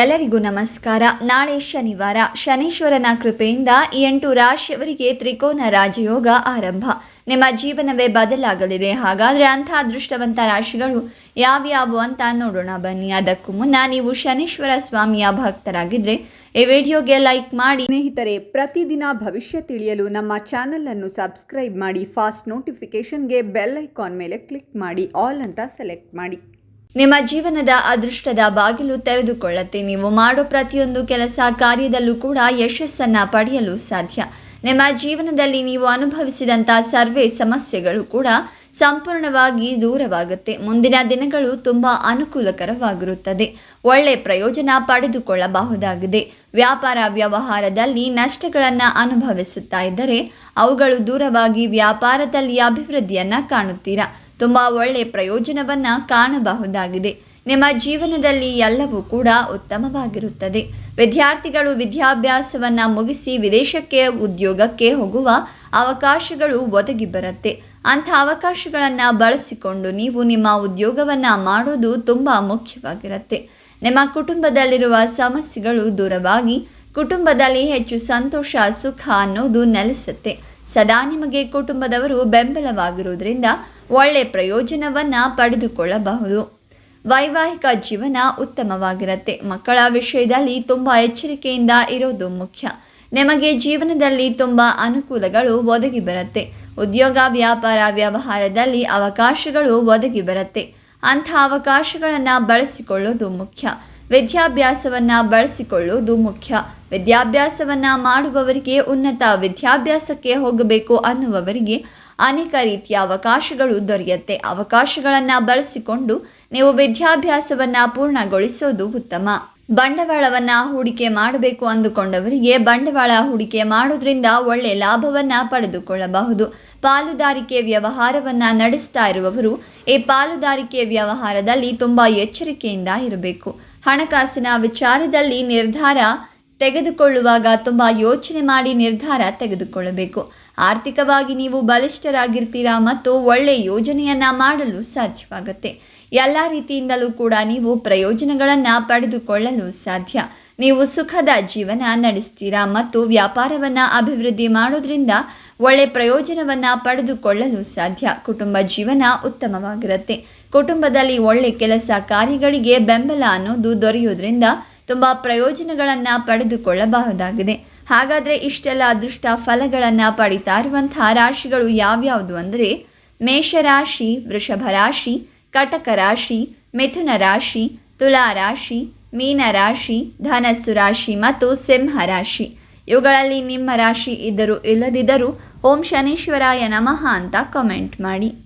ಎಲ್ಲರಿಗೂ ನಮಸ್ಕಾರ. ನಾಳೆ ಶನಿವಾರ. ಶನೀಶ್ವರನ ಕೃಪೆಯಿಂದ ಎಂಟು ರಾಶಿಯವರಿಗೆ ತ್ರಿಕೋನ ರಾಜಯೋಗ ಆರಂಭ. ನಿಮ್ಮ ಜೀವನವೇ ಬದಲಾಗಲಿದೆ. ಹಾಗಾದರೆ ಅಂಥ ಅದೃಷ್ಟವಂತ ರಾಶಿಗಳು ಯಾವ್ಯಾವು ಅಂತ ನೋಡೋಣ ಬನ್ನಿ. ಅದಕ್ಕೂ ಮುನ್ನ ನೀವು ಶನೀಶ್ವರ ಸ್ವಾಮಿಯ ಭಕ್ತರಾಗಿದ್ದರೆ ಈ ವಿಡಿಯೋಗೆ ಲೈಕ್ ಮಾಡಿ. ಸ್ನೇಹಿತರೆ, ಪ್ರತಿದಿನ ಭವಿಷ್ಯ ತಿಳಿಯಲು ನಮ್ಮ ಚಾನಲನ್ನು ಸಬ್ಸ್ಕ್ರೈಬ್ ಮಾಡಿ. ಫಾಸ್ಟ್ ನೋಟಿಫಿಕೇಷನ್ಗೆ ಬೆಲ್ ಐಕಾನ್ ಮೇಲೆ ಕ್ಲಿಕ್ ಮಾಡಿ. ಆಲ್ ಅಂತ ಸೆಲೆಕ್ಟ್ ಮಾಡಿ. ನಿಮ್ಮ ಜೀವನದ ಅದೃಷ್ಟದ ಬಾಗಿಲು ತೆರೆದುಕೊಳ್ಳುತ್ತೆ, ನೀವು ಮಾಡೋ ಪ್ರತಿಯೊಂದು ಕೆಲಸ ಕಾರ್ಯದಲ್ಲೂ ಕೂಡ ಯಶಸ್ಸನ್ನು ಪಡೆಯಲು ಸಾಧ್ಯ. ನಿಮ್ಮ ಜೀವನದಲ್ಲಿ ನೀವು ಅನುಭವಿಸಿದಂಥ ಸರ್ವೇ ಸಮಸ್ಯೆಗಳು ಕೂಡ ಸಂಪೂರ್ಣವಾಗಿ ದೂರವಾಗುತ್ತೆ. ಮುಂದಿನ ದಿನಗಳು ತುಂಬ ಅನುಕೂಲಕರವಾಗಿರುತ್ತದೆ. ಒಳ್ಳೆ ಪ್ರಯೋಜನ ಪಡೆದುಕೊಳ್ಳಬಹುದಾಗಿದೆ. ವ್ಯಾಪಾರ ವ್ಯವಹಾರದಲ್ಲಿ ನಷ್ಟಗಳನ್ನು ಅನುಭವಿಸುತ್ತಾ ಇದ್ದರೆ, ಅವುಗಳು ದೂರವಾಗಿ ವ್ಯಾಪಾರದಲ್ಲಿ ಅಭಿವೃದ್ಧಿಯನ್ನು ಕಾಣುತ್ತೀರಾ? ತುಂಬ ಒಳ್ಳೆಯ ಪ್ರಯೋಜನವನ್ನು ಕಾಣಬಹುದಾಗಿದೆ. ನಿಮ್ಮ ಜೀವನದಲ್ಲಿ ಎಲ್ಲವೂ ಕೂಡ ಉತ್ತಮವಾಗಿರುತ್ತದೆ. ವಿದ್ಯಾರ್ಥಿಗಳು ವಿದ್ಯಾಭ್ಯಾಸವನ್ನು ಮುಗಿಸಿ ವಿದೇಶಕ್ಕೆ, ಉದ್ಯೋಗಕ್ಕೆ ಹೋಗುವ ಅವಕಾಶಗಳು ಒದಗಿ ಬರುತ್ತೆ. ಅಂಥ ಅವಕಾಶಗಳನ್ನು ಬಳಸಿಕೊಂಡು ನೀವು ನಿಮ್ಮ ಉದ್ಯೋಗವನ್ನು ಮಾಡೋದು ತುಂಬ ಮುಖ್ಯವಾಗಿರುತ್ತೆ. ನಿಮ್ಮ ಕುಟುಂಬದಲ್ಲಿರುವ ಸಮಸ್ಯೆಗಳು ದೂರವಾಗಿ ಕುಟುಂಬದಲ್ಲಿ ಹೆಚ್ಚು ಸಂತೋಷ, ಸುಖ ಅನ್ನೋದು ನೆಲೆಸುತ್ತೆ. ಸದಾ ನಿಮಗೆ ಕುಟುಂಬದವರು ಬೆಂಬಲವಾಗಿರುವುದರಿಂದ ಒಳ್ಳೆ ಪ್ರಯೋಜನವನ್ನು ಪಡೆದುಕೊಳ್ಳಬಹುದು. ವೈವಾಹಿಕ ಜೀವನ ಉತ್ತಮವಾಗಿರುತ್ತೆ. ಮಕ್ಕಳ ವಿಷಯದಲ್ಲಿ ತುಂಬ ಎಚ್ಚರಿಕೆಯಿಂದ ಇರೋದು ಮುಖ್ಯ. ನಿಮಗೆ ಜೀವನದಲ್ಲಿ ತುಂಬ ಅನುಕೂಲಗಳು ಒದಗಿ ಬರುತ್ತೆ. ಉದ್ಯೋಗ, ವ್ಯಾಪಾರ, ವ್ಯವಹಾರದಲ್ಲಿ ಅವಕಾಶಗಳು ಒದಗಿ ಬರುತ್ತೆ. ಅಂಥ ಅವಕಾಶಗಳನ್ನು ಬಳಸಿಕೊಳ್ಳೋದು ಮುಖ್ಯ. ವಿದ್ಯಾಭ್ಯಾಸವನ್ನು ಬಳಸಿಕೊಳ್ಳುವುದು ಮುಖ್ಯ. ವಿದ್ಯಾಭ್ಯಾಸವನ್ನು ಮಾಡುವವರಿಗೆ ಉನ್ನತ ವಿದ್ಯಾಭ್ಯಾಸಕ್ಕೆ ಹೋಗಬೇಕು ಅನ್ನುವವರಿಗೆ ಅನೇಕ ರೀತಿಯ ಅವಕಾಶಗಳು ದೊರೆಯುತ್ತೆ. ಅವಕಾಶಗಳನ್ನು ಬಳಸಿಕೊಂಡು ನೀವು ವಿದ್ಯಾಭ್ಯಾಸವನ್ನು ಪೂರ್ಣಗೊಳಿಸೋದು ಉತ್ತಮ. ಬಂಡವಾಳವನ್ನು ಹೂಡಿಕೆ ಮಾಡಬೇಕು ಅಂದುಕೊಂಡವರಿಗೆ ಬಂಡವಾಳ ಹೂಡಿಕೆ ಮಾಡೋದ್ರಿಂದ ಒಳ್ಳೆಯ ಲಾಭವನ್ನು ಪಡೆದುಕೊಳ್ಳಬಹುದು. ಪಾಲುದಾರಿಕೆ ವ್ಯವಹಾರವನ್ನು ನಡೆಸ್ತಾ ಇರುವವರು ಈ ಪಾಲುದಾರಿಕೆ ವ್ಯವಹಾರದಲ್ಲಿ ತುಂಬ ಎಚ್ಚರಿಕೆಯಿಂದ ಇರಬೇಕು. ಹಣಕಾಸಿನ ವಿಚಾರದಲ್ಲಿ ನಿರ್ಧಾರ ತೆಗೆದುಕೊಳ್ಳುವಾಗ ತುಂಬ ಯೋಚನೆ ಮಾಡಿ ನಿರ್ಧಾರ ತೆಗೆದುಕೊಳ್ಳಬೇಕು. ಆರ್ಥಿಕವಾಗಿ ನೀವು ಬಲಿಷ್ಠರಾಗಿರ್ತೀರಾ ಮತ್ತು ಒಳ್ಳೆಯ ಯೋಜನೆಯನ್ನು ಮಾಡಲು ಸಾಧ್ಯವಾಗುತ್ತೆ. ಎಲ್ಲ ರೀತಿಯಿಂದಲೂ ಕೂಡ ನೀವು ಪ್ರಯೋಜನಗಳನ್ನು ಪಡೆದುಕೊಳ್ಳಲು ಸಾಧ್ಯ. ನೀವು ಸುಖದ ಜೀವನ ನಡೆಸ್ತೀರಾ ಮತ್ತು ವ್ಯಾಪಾರವನ್ನು ಅಭಿವೃದ್ಧಿ ಮಾಡೋದ್ರಿಂದ ಒಳ್ಳೆ ಪ್ರಯೋಜನವನ್ನು ಪಡೆದುಕೊಳ್ಳಲು ಸಾಧ್ಯ. ಕುಟುಂಬ ಜೀವನ ಉತ್ತಮವಾಗಿರುತ್ತೆ. ಕುಟುಂಬದಲ್ಲಿ ಒಳ್ಳೆ ಕೆಲಸ ಕಾರ್ಯಗಳಿಗೆ ಬೆಂಬಲ ಅನ್ನೋದು ದೊರೆಯೋದ್ರಿಂದ ತುಂಬ ಪ್ರಯೋಜನಗಳನ್ನು ಪಡೆದುಕೊಳ್ಳಬಹುದಾಗಿದೆ. ಹಾಗಾದರೆ ಇಷ್ಟೆಲ್ಲ ಅದೃಷ್ಟ ಫಲಗಳನ್ನು ಪಡಿತಾ ಇರುವಂತಹ ರಾಶಿಗಳು ಯಾವ್ಯಾವುದು ಅಂದರೆ ಮೇಷರಾಶಿ ವೃಷಭ ರಾಶಿ, ಕಟಕ ರಾಶಿ, ಮಿಥುನ ರಾಶಿ, ತುಲಾ ರಾಶಿ, ಮೀನ ರಾಶಿ, ಧನಸ್ಸು ರಾಶಿ ಮತ್ತು ಸಿಂಹ ರಾಶಿ. ಇವುಗಳಲ್ಲಿ ನಿಮ್ಮ ರಾಶಿ ಇದ್ದರೂ ಇಲ್ಲದಿದ್ದರೂ ಓಂ ಶನೀಶ್ವರಾಯ ನಮಃ ಅಂತ ಕಮೆಂಟ್ ಮಾಡಿ.